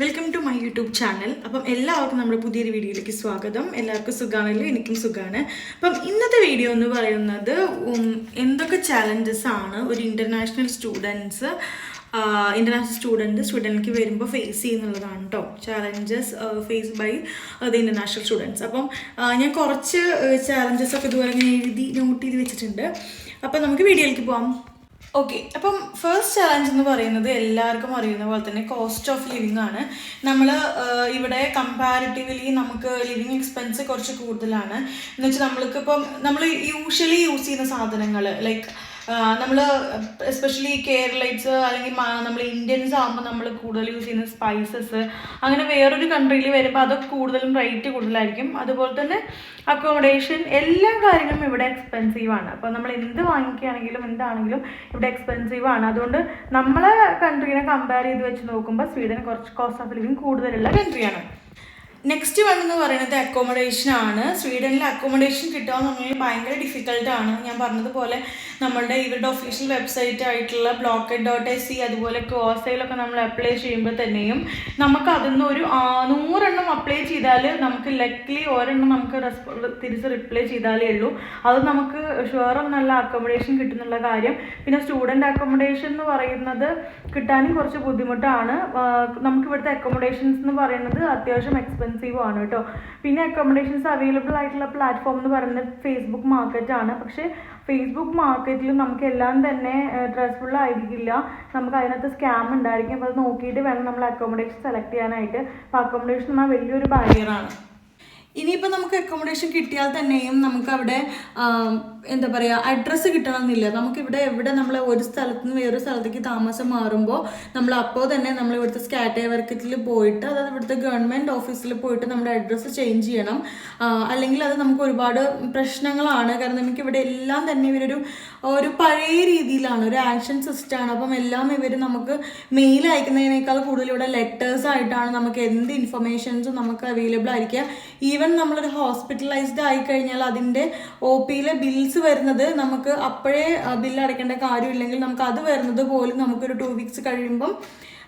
Welcome to my YouTube channel അപ്പം എല്ലാവർക്കും നമ്മുടെ പുതിയൊരു വീഡിയോയിലേക്ക് സ്വാഗതം. എല്ലാവർക്കും സുഖമാണല്ലോ എനിക്കും സുഖമാണ് അപ്പം ഇന്നത്തെ വീഡിയോ എന്ന് പറയുന്നത് എന്തൊക്കെ ചാലഞ്ചസ് ആണ് ഒരു ഇന്റർനാഷണൽ സ്റ്റുഡൻസ് ഇന്റർനാഷണൽ സ്റ്റുഡന്റ് സ്റ്റുഡന്റിലേക്ക് വരുമ്പോൾ ഫേസ് ചെയ്യുന്നുള്ളതാണ് കേട്ടോ challenges face by the international students അപ്പം ഞാൻ കുറച്ച് ചാലഞ്ചസ് ഒക്കെ ഇതുപോലെ ഇങ്ങനെ എഴുതി നോട്ട് ചെയ്ത് വെച്ചിട്ടുണ്ട്. അപ്പം നമുക്ക് വീഡിയോയിലേക്ക് പോകാം ഓക്കെ അപ്പം ഫസ്റ്റ് ചലഞ്ച് എന്ന് പറയുന്നത് എല്ലാവർക്കും അറിയുന്ന പോലെ തന്നെ കോസ്റ്റ് ഓഫ് ലിവിങ് ആണ്. നമ്മൾ ഇവിടെ കമ്പാരിറ്റീവ്ലി നമുക്ക് ലിവിങ് എക്സ്പെൻസ് കുറച്ച് കൂടുതലാണ്. എന്ന് വെച്ചാൽ നമ്മൾക്ക് ഇപ്പം നമ്മൾ യൂഷ്വലി യൂസ് ചെയ്യുന്ന സാധനങ്ങൾ ലൈക്ക് നമ്മൾ എസ്പെഷ്യലി കേരളൈറ്റ്സ് അല്ലെങ്കിൽ നമ്മൾ ഇന്ത്യൻസ് ആകുമ്പോൾ നമ്മൾ കൂടുതൽ യൂസ് ചെയ്യുന്ന സ്പൈസസ് അങ്ങനെ വേറൊരു കൺട്രിയിൽ വരുമ്പോൾ അതൊക്കെ കൂടുതലും റേറ്റ് കൂടുതലായിരിക്കും. അതുപോലെ തന്നെ അക്കോമഡേഷൻ എല്ലാ കാര്യങ്ങളും ഇവിടെ എക്സ്പെൻസീവാണ് അപ്പോൾ നമ്മൾ എന്ത് വാങ്ങിക്കുകയാണെങ്കിലും എന്താണെങ്കിലും ഇവിടെ എക്സ്പെൻസീവാണ് അതുകൊണ്ട് നമ്മളെ കൺട്രീനെ കമ്പയർ ചെയ്ത് വെച്ച് നോക്കുമ്പോൾ സ്വീഡൻ കുറച്ച് കോസ്റ്റ് ഓഫ് ലിവിങ് കൂടുതലുള്ള കൺട്രിയാണ് നെക്സ്റ്റ് വൺ എന്ന് പറയുന്നത് അക്കോമഡേഷൻ ആണ്. സ്വീഡനിൽ അക്കോമഡേഷൻ കിട്ടുക എന്ന് പറഞ്ഞാൽ ഭയങ്കര ഡിഫിക്കൽട്ടാണ് ഞാൻ പറഞ്ഞതുപോലെ നമ്മളുടെ ഇവരുടെ ഒഫീഷ്യൽ വെബ്സൈറ്റ് ആയിട്ടുള്ള ബ്ലോക്കറ്റ് ഡോട്ട് എസ് സി അതുപോലെ കോസയിലൊക്കെ നമ്മൾ അപ്ലൈ ചെയ്യുമ്പോൾ തന്നെയും നമുക്ക് അതിന്ന് ഒരു നൂറെണ്ണം അപ്ലൈ ചെയ്താൽ നമുക്ക് ലക്ലി ഒരെണ്ണം നമുക്ക് തിരിച്ച് റിപ്ലൈ ചെയ്താലേ ഉള്ളൂ. അത് നമുക്ക് ഷുവറും നല്ല അക്കോമഡേഷൻ കിട്ടുന്നുള്ള കാര്യം. പിന്നെ സ്റ്റുഡന്റ് അക്കോമഡേഷൻ എന്ന് പറയുന്നത് കിട്ടാനും കുറച്ച് ബുദ്ധിമുട്ടാണ്. നമുക്ക് ഇവിടുത്തെ അക്കോമഡേഷൻസ് എന്ന് പറയുന്നത് അത്യാവശ്യം എക്സ്പെൻസീവ് ആണ് കേട്ടോ. പിന്നെ അക്കോമഡേഷൻസ് അവൈലബിൾ ആയിട്ടുള്ള പ്ലാറ്റ്ഫോം എന്ന് പറയുന്നത് ഫേസ്ബുക്ക് മാർക്കറ്റ് ആണ്. പക്ഷേ ഫേസ്ബുക്ക് മാർക്കറ്റിൽ നമുക്ക് എല്ലാം തന്നെ ഡ്രസ്ഫുൾ ആയിരിക്കില്ല. നമുക്ക് അതിനകത്ത് സ്കാം ഉണ്ടായിരിക്കും. അപ്പോൾ അത് നോക്കിയിട്ട് വേണം നമ്മൾ അക്കോമഡേഷൻ സെലക്ട് ചെയ്യാനായിട്ട്. അപ്പോൾ അക്കോമഡേഷൻ എന്നാൽ വലിയൊരു ബാരിയറാണ് ഇനിയിപ്പോൾ നമുക്ക് അക്കോമഡേഷൻ കിട്ടിയാൽ തന്നെയും നമുക്ക് അവിടെ എന്താ പറയുക അഡ്രസ്സ് കിട്ടണമെന്നില്ല. നമുക്കിവിടെ എവിടെ നമ്മൾ ഒരു സ്ഥലത്ത് നിന്ന് വേറൊരു സ്ഥലത്തേക്ക് താമസം മാറുമ്പോൾ നമ്മൾ അപ്പോൾ തന്നെ നമ്മൾ ഇവിടുത്തെ സ്കാറ്റേ വർക്കറ്റിൽ പോയിട്ട് അതായത് ഇവിടുത്തെ ഗവൺമെന്റ് ഓഫീസിൽ പോയിട്ട് നമ്മുടെ അഡ്രസ്സ് ചേഞ്ച് ചെയ്യണം. അല്ലെങ്കിൽ അത് നമുക്ക് ഒരുപാട് പ്രശ്നങ്ങളാണ്. കാരണം നമുക്ക് ഇവിടെ എല്ലാം തന്നെ ഇവരൊരു ഒരു പഴയ രീതിയിലാണ് ഒരു ആക്ഷൻ സിസ്റ്റമാണ് അപ്പം എല്ലാം ഇവർ നമുക്ക് മെയിൽ അയക്കുന്നതിനേക്കാൾ കൂടുതൽ ഇവിടെ ലെറ്റേഴ്സ് ആയിട്ടാണ് നമുക്ക് എന്ത് ഇൻഫർമേഷൻസും നമുക്ക് അവൈലബിൾ ആയിരിക്കുക. ഈവൻ നമ്മളൊരു ഹോസ്പിറ്റലൈസ്ഡ് ആയി കഴിഞ്ഞാൽ അതിന്റെ ഒ പിയിലെ ബിൽസ് വരുന്നത് നമുക്ക് അപ്പോഴേ ബില്ല് അടയ്ക്കേണ്ട കാര്യമില്ലെങ്കിൽ നമുക്ക് അത് വരുന്നത് പോലും നമുക്കൊരു ടു വീക്സ് കഴിയുമ്പം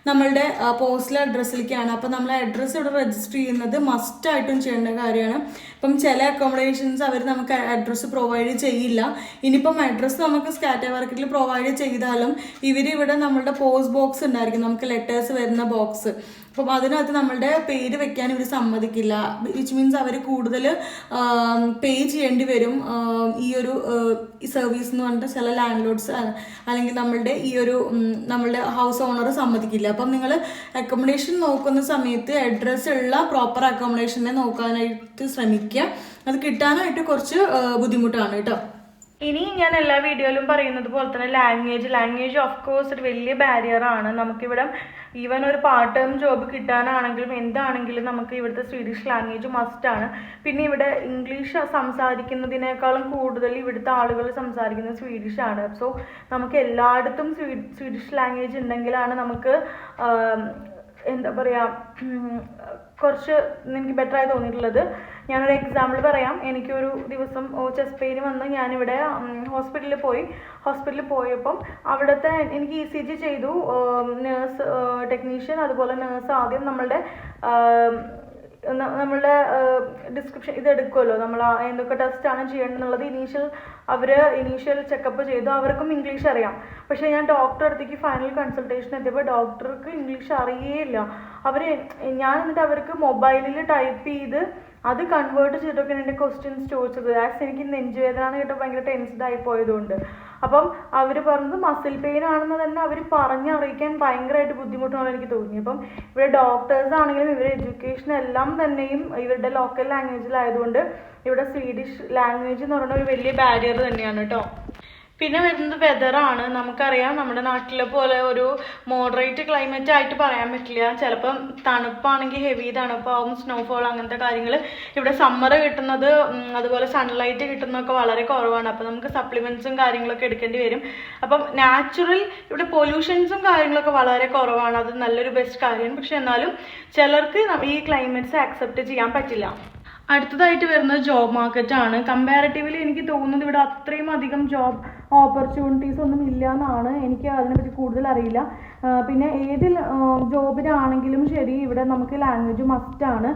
നമ്മളുടെ പോസ്റ്റൽ അഡ്രസ്സിലേക്കാണ് അപ്പോൾ നമ്മൾ അഡ്രസ്സ് ഇവിടെ രജിസ്റ്റർ ചെയ്യുന്നത് മസ്റ്റായിട്ടും ചെയ്യേണ്ട കാര്യമാണ്. ഇപ്പം ചില അക്കോമഡേഷൻസ് അവർ നമുക്ക് അഡ്രസ്സ് പ്രൊവൈഡ് ചെയ്യില്ല. ഇനിയിപ്പം അഡ്രസ്സ് നമുക്ക് സ്കാറ്റർ മാർക്കറ്റിൽ പ്രൊവൈഡ് ചെയ്താലും ഇവർ ഇവിടെ നമ്മളുടെ പോസ്റ്റ് ബോക്സ് ഉണ്ടായിരിക്കും. നമുക്ക് ലെറ്റേഴ്സ് വരുന്ന ബോക്സ് അപ്പം അതിനകത്ത് നമ്മളുടെ പേര് വെക്കാൻ ഇവർ സമ്മതിക്കില്ല. വിച്ച് മീൻസ് അവർ കൂടുതൽ പേ ചെയ്യേണ്ടി വരും. ഈ ഒരു സർവീസ് എന്ന് പറഞ്ഞിട്ട് ചില ലാൻഡ് ലോഡ്സ് അല്ലെങ്കിൽ നമ്മളുടെ ഈ ഒരു നമ്മളുടെ ഹൗസ് ഓണർ സമ്മതിക്കില്ല. അപ്പം നിങ്ങൾ അക്കോമഡേഷൻ നോക്കുന്ന സമയത്ത് അഡ്രസ്സ് ഉള്ള പ്രോപ്പർ അക്കോമഡേഷനെ നോക്കാനായിട്ട് ശ്രമിക്കുക അത് കിട്ടാനായിട്ട് കുറച്ച് ബുദ്ധിമുട്ടാണ് കേട്ടോ. ഇനി ഞാൻ എല്ലാ വീഡിയോയിലും പറയുന്നത് പോലെ തന്നെ ലാംഗ്വേജ് ലാംഗ്വേജ് ഓഫ് കോഴ്സ് ഒരു വലിയ ബാരിയർ ആണ്. നമുക്കിവിടെ ഈവൻ ഒരു പാർട്ട് ടൈം ജോബ് കിട്ടാനാണെങ്കിലും എന്താണെങ്കിലും നമുക്ക് ഇവിടുത്തെ സ്വീഡിഷ് ലാംഗ്വേജ് മസ്റ്റ് ആണ്. പിന്നെ ഇവിടെ ഇംഗ്ലീഷ് സംസാരിക്കുന്നതിനേക്കാളും കൂടുതൽ ഇവിടുത്തെ ആളുകൾ സംസാരിക്കുന്നത് ആണ്. സോ നമുക്ക് എല്ലായിടത്തും സ്വീ സ്വീഡിഷ് ലാംഗ്വേജ് ഉണ്ടെങ്കിലാണ് നമുക്ക് എന്താ പറയുക കുറച്ച് എനിക്ക് ബെറ്റർ ആയി തോന്നിയിട്ടുള്ളത്. ഞാനൊരു എക്സാമ്പിൾ പറയാം. എനിക്കൊരു ദിവസം ചെസ്റ്റ് പെയിൻ വന്ന് ഞാനിവിടെ ഹോസ്പിറ്റലിൽ പോയി. ഹോസ്പിറ്റലിൽ പോയപ്പം അവിടുത്തെ എനിക്ക് ഇ സി ജി ചെയ്തു. നേഴ്സ് ടെക്നീഷ്യൻ അതുപോലെ നേഴ്സ് ആദ്യം നമ്മളുടെ നമ്മളുടെ ഡിസ്ക്രിപ്ഷൻ ഇത് എടുക്കുമല്ലോ നമ്മൾ എന്തൊക്കെ ടെസ്റ്റ് ആണ് ചെയ്യേണ്ടതെന്നുള്ളത് ഇനീഷ്യൽ അവർ ഇനീഷ്യൽ ചെക്കപ്പ് ചെയ്തു. അവർക്കും ഇംഗ്ലീഷ് അറിയാം. പക്ഷേ ഞാൻ ഡോക്ടറെ അടുത്തേക്ക് ഫൈനൽ കൺസൾട്ടേഷൻ എത്തിയപ്പോൾ ഡോക്ടർക്ക് ഇംഗ്ലീഷ് അറിയേയില്ല. അവർ ഞാൻ എന്നിട്ട് അവർക്ക് മൊബൈലിൽ ടൈപ്പ് ചെയ്ത് അത് കൺവേർട്ട് ചെയ്തിട്ടൊക്കെയാണ് എന്റെ ക്വസ്റ്റ്യൻസ് ചോദിച്ചത്. ആക്സ് എനിക്ക് നെഞ്ചുവേദന എന്ന് കേട്ടോ ഭയങ്കര ടെൻസ്ഡ് ആയി പോയതുകൊണ്ട്. അപ്പം അവർ പറഞ്ഞത് മസിൽ പെയിൻ ആണെന്ന് തന്നെ അവർ പറഞ്ഞറിയിക്കാൻ ഭയങ്കരമായിട്ട് ബുദ്ധിമുട്ടാണ് എനിക്ക് തോന്നി അപ്പം ഇവിടെ ഡോക്ടേഴ്സ് ആണെങ്കിലും ഇവരുടെ എഡ്യൂക്കേഷൻ എല്ലാം തന്നെയും ഇവരുടെ ലോക്കൽ ലാംഗ്വേജിലായതുകൊണ്ട് ഇവിടെ സ്വീഡിഷ് ലാംഗ്വേജ് എന്ന് പറയുന്ന ഒരു വലിയ ബാരിയർ തന്നെയാണ് കേട്ടോ. പിന്നെ വരുന്നത് വെതറാണ് നമുക്കറിയാം നമ്മുടെ നാട്ടിലെ പോലെ ഒരു മോഡറേറ്റ് ക്ലൈമറ്റ് ആയിട്ട് പറയാൻ പറ്റില്ല. ചിലപ്പം തണുപ്പാണെങ്കിൽ ഹെവി തണുപ്പാവും സ്നോഫോൾ അങ്ങനത്തെ കാര്യങ്ങൾ ഇവിടെ സമ്മർ കിട്ടുന്നത് അതുപോലെ സൺലൈറ്റ് കിട്ടുന്നതൊക്കെ വളരെ കുറവാണ്. അപ്പം നമുക്ക് സപ്ലിമെൻസും കാര്യങ്ങളൊക്കെ എടുക്കേണ്ടി വരും. അപ്പം നാച്ചുറൽ ഇവിടെ പൊല്യൂഷൻസും കാര്യങ്ങളൊക്കെ വളരെ കുറവാണ്. അത് നല്ലൊരു ബെസ്റ്റ് കാര്യമാണ് പക്ഷെ എന്നാലും ചിലർക്ക് ഈ ക്ലൈമറ്റ്സ് ആക്സെപ്റ്റ് ചെയ്യാൻ പറ്റില്ല. അടുത്തതായിട്ട് വരുന്നത് ജോബ് മാർക്കറ്റ് ആണ്. കമ്പാരിറ്റീവ്ലി എനിക്ക് തോന്നുന്നത് ഇവിടെ അത്രയും അധികം ജോബ് ഓപ്പർച്യൂണിറ്റീസ് ഒന്നും ഇല്ല എന്നാണ് എനിക്ക് അതിനെപ്പറ്റി കൂടുതൽ അറിയില്ല. പിന്നെ ഏത് ജോബിനാണെങ്കിലും ശരി ഇവിടെ നമുക്ക് ലാംഗ്വേജ് മസ്റ്റാണ്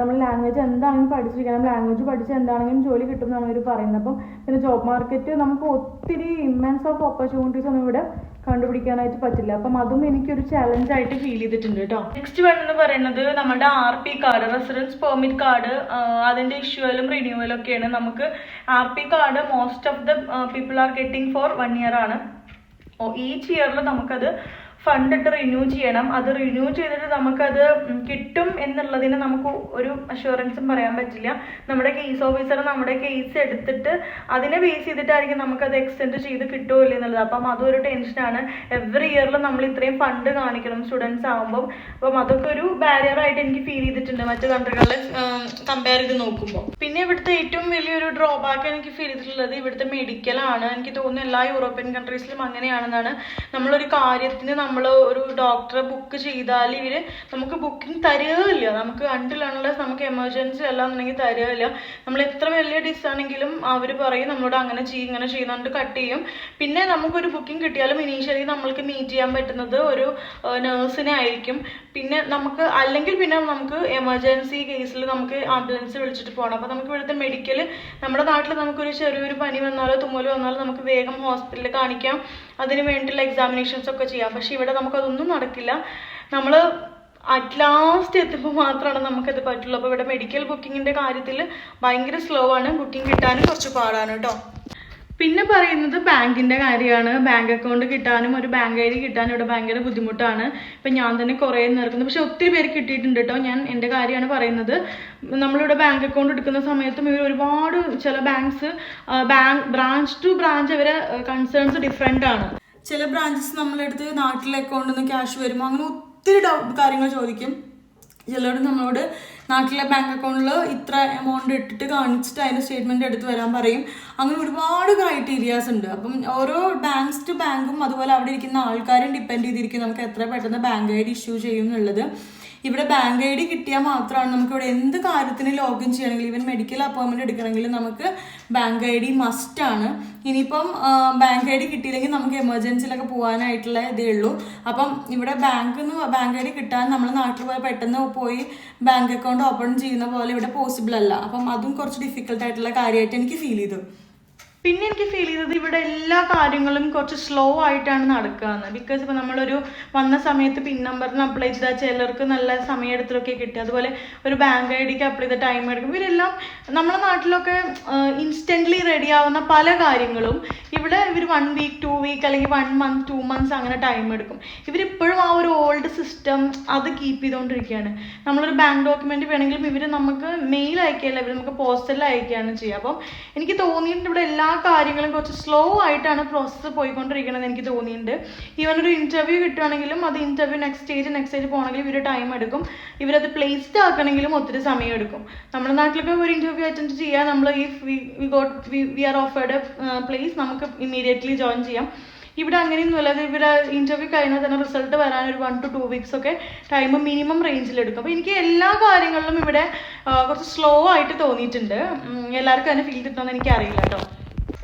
നമ്മൾ ലാംഗ്വേജ് എന്താണെങ്കിലും പഠിച്ചിരിക്കണം. ലാംഗ്വേജ് പഠിച്ച് എന്താണെങ്കിലും ജോലി കിട്ടും എന്നാണ് അവർ പറയുന്നത്. അപ്പം പിന്നെ ജോബ് മാർക്കറ്റ് നമുക്ക് ഒത്തിരി ഇമ്മൻസ് ഓഫ് ഓപ്പർച്യൂണിറ്റീസ് ഒന്നും ഇവിടെ കണ്ടുപിടിക്കാനായിട്ട് പറ്റില്ല. അപ്പം അതും എനിക്കൊരു ചലഞ്ച് ആയിട്ട് ഫീൽ ചെയ്തിട്ടുണ്ട് കേട്ടോ നെക്സ്റ്റ് വൺ എന്ന് പറയുന്നത് നമ്മുടെ R P card residence permit card അതിന്റെ ഇഷ്യൂവലും റിന്യൂവലും ഒക്കെയാണ്. നമുക്ക് R P card most of the people are getting for one year ആണ്. ഈച്ച് ഇയറിൽ നമുക്കത് ഫണ്ട് ഇട്ട് റിന്യൂ ചെയ്യണം. അത് റിന്യൂ ചെയ്തിട്ട് നമുക്കത് കിട്ടും എന്നുള്ളതിന് നമുക്ക് ഒരു അഷുറൻസും പറയാൻ പറ്റില്ല. നമ്മുടെ കേസ് ഓഫീസർ നമ്മുടെ കേസ് എടുത്തിട്ട് അതിനെ ബേസ് ചെയ്തിട്ടായിരിക്കും നമുക്കത് എക്സ്റ്റെൻഡ് ചെയ്ത് കിട്ടുമോ ഇല്ലേ എന്നുള്ളത്. അപ്പം അതൊരു ടെൻഷനാണ് എവറി ഇയറിൽ നമ്മൾ ഇത്രയും ഫണ്ട് കാണിക്കണം സ്റ്റുഡൻസ് ആകുമ്പോൾ അപ്പം അതൊക്കെ ഒരു ബാരിയർ ആയിട്ട് എനിക്ക് ഫീൽ ചെയ്തിട്ടുണ്ട് മറ്റു കൺട്രികളെ കമ്പയർ ചെയ്ത് നോക്കുമ്പോൾ പിന്നെ ഇവിടുത്തെ ഏറ്റവും വലിയൊരു ഡ്രോബാക്ക് എനിക്ക് ഫീൽ ചെയ്തിട്ടുള്ളത് ഇവിടുത്തെ മെഡിക്കലാണ് എനിക്ക് തോന്നുന്നു എല്ലാ യൂറോപ്യൻ കൺട്രീസിലും അങ്ങനെയാണെന്നാണ് നമ്മളൊരു കാര്യത്തിന് നമ്മൾ ഒരു ഡോക്ടറെ ബുക്ക് ചെയ്താൽ ഇവർ നമുക്ക് ബുക്കിംഗ് തരികയില്ല നമുക്ക് അണ്ടിലാണുള്ള നമുക്ക് എമർജൻസി അല്ലാന്നുണ്ടെങ്കിൽ തരികയില്ല നമ്മൾ എത്ര വലിയ ഡിസ് ആണെങ്കിലും അവർ പറയും നമ്മളോട് അങ്ങനെ ചെയ്യും ഇങ്ങനെ ചെയ്യുന്നുണ്ട് കട്ട് ചെയ്യും. പിന്നെ നമുക്കൊരു ബുക്കിംഗ് കിട്ടിയാലും ഇനീഷ്യലി നമ്മൾക്ക് മീറ്റ് ചെയ്യാൻ പറ്റുന്നത് ഒരു നേഴ്സിനെ ആയിരിക്കും. പിന്നെ നമുക്ക് അല്ലെങ്കിൽ പിന്നെ നമുക്ക് എമർജൻസി കേസിൽ നമുക്ക് ആംബുലൻസ് വിളിച്ചിട്ട് പോകണം അപ്പോൾ നമുക്ക് ഇവിടുത്തെ മെഡിക്കൽ നമ്മുടെ നാട്ടിൽ നമുക്കൊരു ചെറിയൊരു പനി വന്നാലോ തുമ്മൽ വന്നാലോ നമുക്ക് വേഗം ഹോസ്പിറ്റലിൽ കാണിക്കാം. അതിന് വേണ്ടിയിട്ടുള്ള എക്സാമിനേഷൻസ് ഒക്കെ ചെയ്യാം. പക്ഷേ ഇവിടെ നമുക്കതൊന്നും നടക്കില്ല. നമ്മൾ അറ്റ് ലാസ്റ്റ് എത്തുമ്പോൾ മാത്രമാണ് നമുക്കത് പറ്റുള്ളൂ. അപ്പോൾ ഇവിടെ മെഡിക്കൽ ബുക്കിങ്ങിന്റെ കാര്യത്തിൽ ഭയങ്കര സ്ലോ ആണ്. ബുക്കിംഗ് കിട്ടാനും കുറച്ച് പാടാണ് കേട്ടോ പിന്നെ പറയുന്നത് ബാങ്കിന്റെ കാര്യമാണ്. ബാങ്ക് അക്കൗണ്ട് കിട്ടാനും ഒരു ബാങ്ക് ഐ ഡി കിട്ടാനും ഇവിടെ ഭയങ്കര ബുദ്ധിമുട്ടാണ്. ഇപ്പം ഞാൻ തന്നെ കുറേ നിർക്കുന്നു. പക്ഷെ ഒത്തിരി പേര് കിട്ടിയിട്ടുണ്ട് കേട്ടോ. ഞാൻ എന്റെ കാര്യമാണ് പറയുന്നത്. നമ്മളിവിടെ ബാങ്ക് അക്കൗണ്ട് എടുക്കുന്ന സമയത്തും ഇവർ ഒരുപാട് ചില banks bank branch to branch അവരെ കൺസേൺസ് ഡിഫറെന്റ് ആണ്. ചില ബ്രാഞ്ചസ് നമ്മളെടുത്ത് നാട്ടിലെ അക്കൗണ്ടിൽ നിന്ന് ക്യാഷ് വരുമ്പോൾ അങ്ങനെ ഒത്തിരി കാര്യങ്ങൾ ചോദിക്കും. ചിലർ നമ്മളോട് നാട്ടിലെ ബാങ്ക് അക്കൗണ്ടിൽ ഇത്ര എമൗണ്ട് ഇട്ടിട്ട് കാണിച്ചിട്ട് അതിന്റെ സ്റ്റേറ്റ്മെന്റ് എടുത്ത് വരാൻ പറയും. അങ്ങനെ ഒരുപാട് ക്രൈറ്റീരിയാസ് ഉണ്ട്. അപ്പം ഓരോ ബാങ്ക്സ് ടു ബാങ്കും അതുപോലെ അവിടെ ഇരിക്കുന്ന ആൾക്കാരും ഡിപ്പെൻഡ് ചെയ്തിരിക്കും നമുക്ക് എത്ര പെട്ടെന്ന് ബാങ്ക് ഐ ഡി ഇഷ്യൂ ചെയ്യും എന്നുള്ളത്. ഇവിടെ ബാങ്ക് ഐ ഡി കിട്ടിയാൽ മാത്രമാണ് നമുക്ക് ഇവിടെ എന്ത് കാര്യത്തിന് ലോഗിൻ ചെയ്യണമെങ്കിൽ ഇവൻ മെഡിക്കൽ അപ്പോയിൻമെന്റ് എടുക്കണമെങ്കിൽ നമുക്ക് ബാങ്ക് ഐ ഡി മസ്റ്റ് ആണ്. ഇനിയിപ്പം ബാങ്ക് ഐ ഡി കിട്ടിയില്ലെങ്കിൽ നമുക്ക് എമർജൻസിയിലൊക്കെ പോകാനായിട്ടുള്ള ഇതേ ഉള്ളൂ. അപ്പം ഇവിടെ ബാങ്ക് ബാങ്ക് ഐ ഡി കിട്ടാൻ നമ്മൾ നാട്ടിൽ പോയി പെട്ടെന്ന് പോയി ബാങ്ക് അക്കൗണ്ട് ഓപ്പൺ ചെയ്യുന്ന പോലെ ഇവിടെ പോസിബിൾ അല്ല. അപ്പം അതും കുറച്ച് ഡിഫിക്കൽട്ടായിട്ടുള്ള കാര്യമായിട്ട് എനിക്ക് ഫീൽ ചെയ്തു. പിന്നെ എനിക്ക് ഫീൽ ചെയ്തത് ഇവിടെ എല്ലാ കാര്യങ്ങളും കുറച്ച് സ്ലോ ആയിട്ടാണ് നടക്കുകയെന്ന് ബിക്കോസ് ഇപ്പോൾ നമ്മളൊരു വന്ന സമയത്ത് പിൻ നമ്പറിന് അപ്ലൈ ചെയ്താൽ ചിലർക്ക് നല്ല സമയമെടുത്തൊക്കെ കിട്ടി. അതുപോലെ ഒരു ബാങ്ക് ഐ ഡിക്ക് അപ്ലൈ ചെയ്ത ടൈം എടുക്കും ഇവരെല്ലാം നമ്മുടെ നാട്ടിലൊക്കെ ഇൻസ്റ്റന്റ്ലി റെഡി ആവുന്ന പല കാര്യങ്ങളും ഇവിടെ ഇവർ വൺ വീക്ക് ടു വീക്ക് അല്ലെങ്കിൽ വൺ മന്ത് ടു മന്ത്സ് അങ്ങനെ ടൈം എടുക്കും. ഇവരിപ്പോഴും ആ ഒരു ഓൾഡ് സിസ്റ്റം അത് കീപ്പ് ചെയ്തുകൊണ്ടിരിക്കുകയാണ് നമ്മളൊരു ബാങ്ക് ഡോക്യുമെന്റ് വേണമെങ്കിലും ഇവർ നമുക്ക് മെയിൽ അയക്കുകയല്ല ഇവർ നമുക്ക് പോസ്റ്റലിൽ അയക്കുകയാണ് ചെയ്യുക. അപ്പം എനിക്ക് തോന്നിയിട്ടുണ്ട് ഇവിടെ എല്ലാ കാര്യങ്ങളും കുറച്ച് സ്ലോ ആയിട്ടാണ് പ്രോസസ്സ് പോയിക്കൊണ്ടിരിക്കുന്നത് എനിക്ക് തോന്നിയിട്ടുണ്ട്. ഈവൻ ഒരു ഇന്റർവ്യൂ കിട്ടുകയാണെങ്കിലും അത് interview next stage next stage പോകണമെങ്കിൽ ഇവർ ടൈം എടുക്കും. ഇവരത് പ്ലേസ്ഡ് ആക്കണമെങ്കിലും ഒത്തിരി സമയം എടുക്കും. നമ്മുടെ നാട്ടിലൊക്കെ ഒരു ഇന്റർവ്യൂ അറ്റൻഡ് ചെയ്യാൻ നമ്മൾ if we got we are offered place നമുക്ക് ഇമ്മീഡിയറ്റ്ലി ജോയിൻ ചെയ്യാം. ഇവിടെ അങ്ങനെയൊന്നുമില്ല. അത് ഇവിടെ ഇന്റർവ്യൂ കഴിഞ്ഞാൽ തന്നെ റിസൾട്ട് വരാൻ ഒരു വൺ ടു ടു വീക്സ് ഒക്കെ ടൈം മിനിമം റേഞ്ചിൽ എടുക്കും. അപ്പോൾ എനിക്ക് എല്ലാ കാര്യങ്ങളിലും ഇവിടെ കുറച്ച് സ്ലോ ആയിട്ട് തോന്നിയിട്ടുണ്ട്. എല്ലാവർക്കും അതിന് ഫീൽ കിട്ടുമെന്ന് എനിക്കറിയില്ല കേട്ടോ.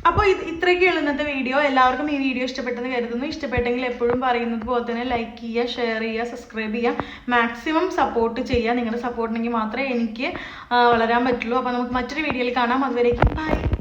അപ്പോൾ ഇത് ഇത്രയൊക്കെയുള്ള ഇന്നത്തെ വീഡിയോ എല്ലാവർക്കും ഈ വീഡിയോ ഇഷ്ടപ്പെട്ടെന്ന് കരുതുന്നു. ഇഷ്ടപ്പെട്ടെങ്കിൽ എപ്പോഴും പറയുന്നത് പോലെ തന്നെ ലൈക്ക് ചെയ്യുക ഷെയർ ചെയ്യുക സബ്സ്ക്രൈബ് ചെയ്യുക. മാക്സിമം സപ്പോർട്ട് ചെയ്യുക. നിങ്ങളുടെ സപ്പോർട്ടിനെങ്കിൽ മാത്രമേ എനിക്ക് വളരാൻ പറ്റുള്ളൂ. അപ്പോൾ നമുക്ക് മറ്റൊരു വീഡിയോയിൽ കാണാം. അതുവരേക്കും ബൈ